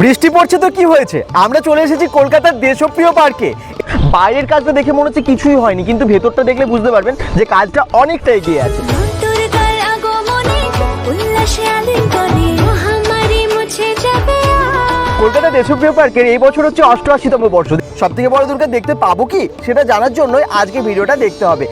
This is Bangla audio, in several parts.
বৃষ্টি পড়ছে তো কি হয়েছে? আমরা চলে এসেছি কলকাতার দেশপ্রিয় পার্কে। বাইরের কাজটা দেখে মনে হচ্ছে কিছুই হয়নি কিন্তু ভেতরটা দেখলে বুঝতে পারবেন যে কাজটা অনেকটা এগিয়ে আছে। কলকাতা দেশপ্রিয় পার্কের এই বছর হচ্ছে অষ্টআশিতম বর্ষ। সব থেকে বড় দুর্গা দেখতে পাবো কি? সেটা জানার জন্যই আজকে ভিডিওটা দেখতে হবে।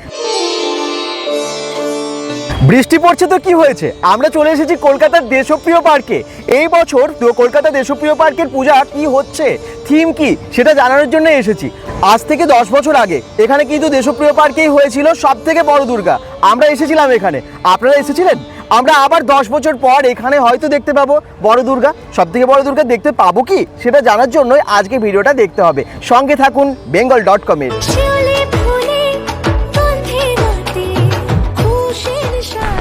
বৃষ্টি পড়ছে তো কি হয়েছে? আমরা চলে এসেছি কলকাতার দেশপ্রিয় পার্কে। এই বছর কলকাতা দেশপ্রিয় পার্কের পূজা কি হচ্ছে? থিম কি? সেটা জানানোর জন্য এসেছি। আজ থেকে দশ বছর আগে, এখানে কিন্তু দেশপ্রিয় পার্কেই হয়েছিল সব থেকে বড় দুর্গা। আমরা এসেছিলাম এখানে। আপনারা এসেছিলেন? আমরা আবার দশ বছর পর এখানে হয়তো দেখতে পাবো বড় দুর্গা। সব থেকে বড় দুর্গা দেখতে পাবো কি? সেটা জানার জন্যই আজকে ভিডিওটা দেখতে হবে। সঙ্গে থাকুন বেঙ্গল ডট কমের।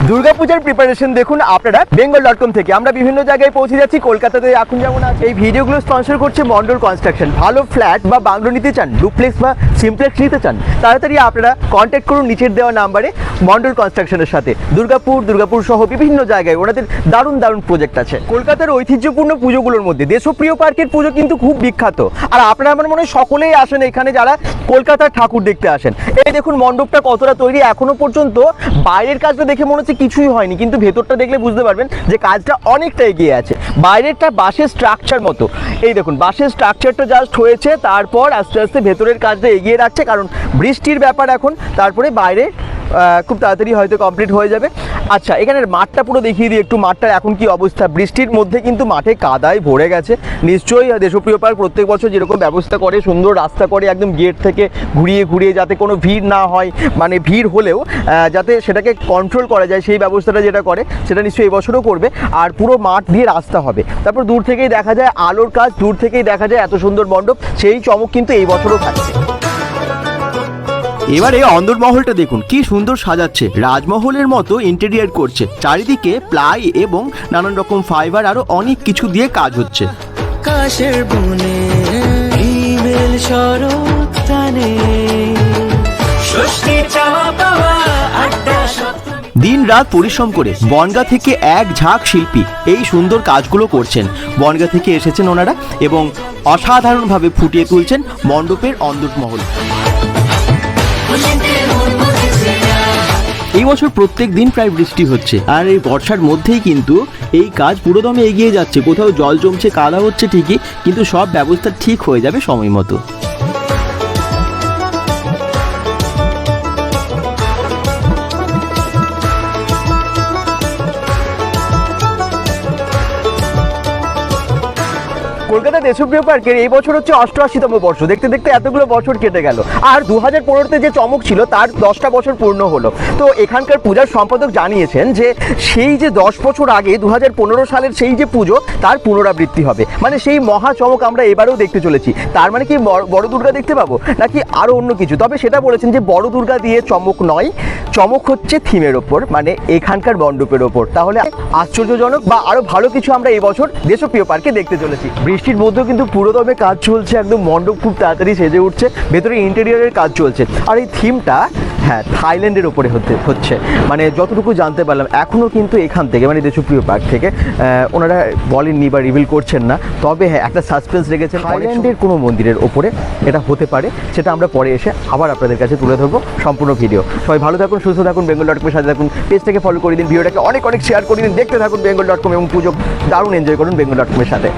দুর্গাপূজার প্রিপারেশন দেখুন আপনারা বেঙ্গল ডট কম থেকে। আমরা বিভিন্ন জায়গায় পৌঁছে যাচ্ছি, কলকাতাতে। এখন যেমন আছে, এই ভিডিওগুলো স্পন্সর করছে মন্ডল কনস্ট্রাকশন ভালো ফ্ল্যাট বা বাংলো নিতে চান ডুপ্লেক্স বা সিমপ্লেক্স নিতে চান, তাড়াতাড়ি আপনারা কন্ট্যাক্ট করুন নিচের দেওয়া নাম্বারে মন্ডল কনস্ট্রাকশনের সাথে। দুর্গাপুর দুর্গাপুর সহ বিভিন্ন জায়গায় ওনাদের দারুণ দারুণ প্রজেক্ট আছে। কলকাতার ঐতিহ্যপূর্ণ পুজোগুলোর মধ্যে দেশপ্রিয় পার্কের পুজো কিন্তু খুব বিখ্যাত। আর আপনারা আমার মনে হয় সকলেই আসেন এখানে, যারা কলকাতার ঠাকুর দেখতে আসেন। এই দেখুন মণ্ডপটা কতটা তৈরি, এখনও পর্যন্ত বাইরের কাজটা দেখে মনে হচ্ছে কিছুই হয়নি, কিন্তু ভেতরটা দেখলে বুঝতে পারবেন যে কাজটা অনেকটা এগিয়ে আছে। বাইরেরটা বাসের স্ট্রাকচার মতো। এই দেখুন বাসের স্ট্রাকচারটা জাস্ট হয়েছে, তারপর আস্তে আস্তে ভেতরের কাজটা এগিয়ে রাখছে, কারণ বৃষ্টির ব্যাপার এখন, তারপরে বাইরে খুব তাড়াতাড়ি হয়তো কমপ্লিট হয়ে যাবে। আচ্ছা এখানের মাঠটা পুরো দেখিয়ে দিই একটু। মাঠটার এখন কি অবস্থা? বৃষ্টির মধ্যে কিন্তু মাঠে কাদায় ভরে গেছে। নিশ্চয়ই দেশপ্রিয় পার্ক প্রত্যেক বছর যেরকম ব্যবস্থা করে, সুন্দর রাস্তা করে একদম গেট থেকে ঘুরিয়ে ঘুরিয়ে যাতে কোনো ভিড় না হয় মানে ভিড় হলেও যাতে সেটাকে কন্ট্রোল করা যায়, সেই ব্যবস্থাটা যেটা করে, সেটা নিশ্চয়ই এবছরও করবে। আর পুরো মাঠ দিয়ে রাস্তা হবে। তারপর দূর থেকেই দেখা যায়, আলোর কাজ, দূর থেকেই দেখা যায় এত সুন্দর মণ্ডপ, সেই চমক কিন্তু এই বছরও থাকছে। এবারে অন্দরমহলটা দেখুন কি সুন্দর সাজাচ্ছে। রাজমহলের মতো ইন্টেরিয়ার করছে। চারিদিকে প্লাই এবং নানান রকম ফাইবার আরও অনেক কিছু দিয়ে কাজ হচ্ছে। আকাশের বনে ইমেল শরৎ টানে ষষ্ঠী চাওয়া পাওয়া আড্ডা দিন রাত পরিশ্রম করে বনগা থেকে এক ঝাঁক শিল্পী এই সুন্দর কাজগুলো করছেন। বনগা থেকে এসেছেন ওনারা এবং অসাধারণভাবে ফুটিয়ে তুলছেন মণ্ডপের অন্দরমহল। এই বছর প্রত্যেক দিন প্রায় বৃষ্টি হচ্ছে। আর এই বর্ষার মধ্যেই কিন্তু এই কাজ পুরোদমে এগিয়ে যাচ্ছে। কোথাও জল জমছে, কাদা হচ্ছে ঠিকই, কিন্তু সব ব্যবস্থা ঠিক হয়ে যাবে সময় মতো। কলকাতা দেশপ্রিয় পার্কের এই বছর হচ্ছে অষ্টআশিতম বর্ষ। দেখতে দেখতে এতগুলো বছর কেটে গেল। আর দু হাজার পনেরোতে যে চমক ছিল, তার দশটা বছর পূর্ণ হলো। তো এখানকার পূজার সম্পাদক জানিয়েছেন যে, সেই যে দশ বছর আগে দু হাজার পনেরো সালের সেই যে পুজো, তার পুনরাবৃত্তি হবে। মানে সেই মহা চমক আমরা এবারেও দেখতে চলেছি। তার মানে কি বড়- দুর্গা দেখতে পাবো? নাকি আরও অন্য কিছু? তবে সেটা বলেছেন যে, বড় দুর্গা দিয়ে চমক নয়, চমক হচ্ছে থিমের ওপর মানে এখানকার মণ্ডপের ওপর। তাহলে আশ্চর্যজনক বা আরও ভালো কিছু আমরা এবছর দেশপ্রিয় পার্কে দেখতে চলেছি। বৃষ্টির মধ্যেও কিন্তু পুরোদমে কাজ চলছে, একদম মণ্ডপ খুব তাড়াতাড়ি সেজে উঠছে, ভেতরে ইন্টেরিয়ারের কাজ চলছে। আর এই থিমটা হ্যাঁ থাইল্যান্ডের ওপরে হতে, হচ্ছে। মানে যতটুকু জানতে পারলাম এখনও কিন্তু এখান থেকে মানে দেশপ্রিয় পার্ক থেকে ওনারা বলেননি বা রিভিল করছেন না। তবে হ্যাঁ একটা সাসপেন্স রেখেছেন থাইল্যান্ডের কোনো মন্দিরের ওপরে এটা হতে পারে, সেটা আমরা পরে এসে আবার আপনাদের কাছে তুলে ধরবো সম্পূর্ণ ভিডিও। সবাই ভালো থাকুন, সুস্থ থাকুন বেঙ্গল ডট কমের সাথে থাকুন পেজটাকে ফলো করে দিন, ভিডিওটাকে অনেক অনেক শেয়ার করে দিন, দেখতে থাকুন বেঙ্গল ডট কম এবং পুজো, দারুণ এনজয় করুন বেঙ্গল ডট কমের সাথে।